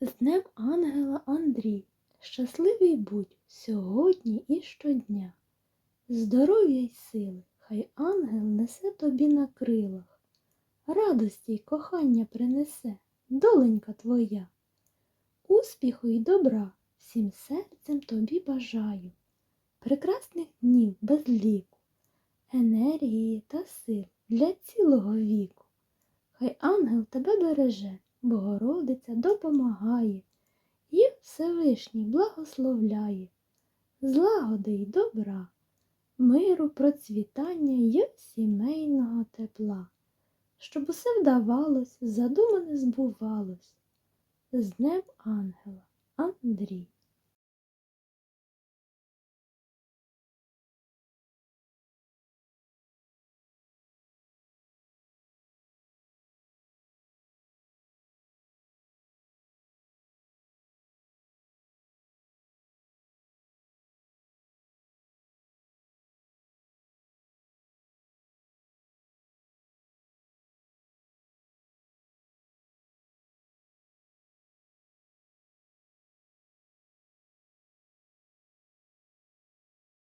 З Днем Ангела Андрій, щасливий будь сьогодні і щодня. Здоров'я й сили, хай ангел несе тобі на крилах, радості й кохання принесе доленька твоя. Успіху й добра всім серцем тобі бажаю, прекрасних днів без ліку, енергії та сил для цілого віку. Хай ангел тебе береже, Богородиця допомагає, і Всевишній благословляє, злагоди й добра, миру, процвітання й сімейного тепла, щоб усе вдавалось, задумане збувалось. З Днем Ангела Андрій.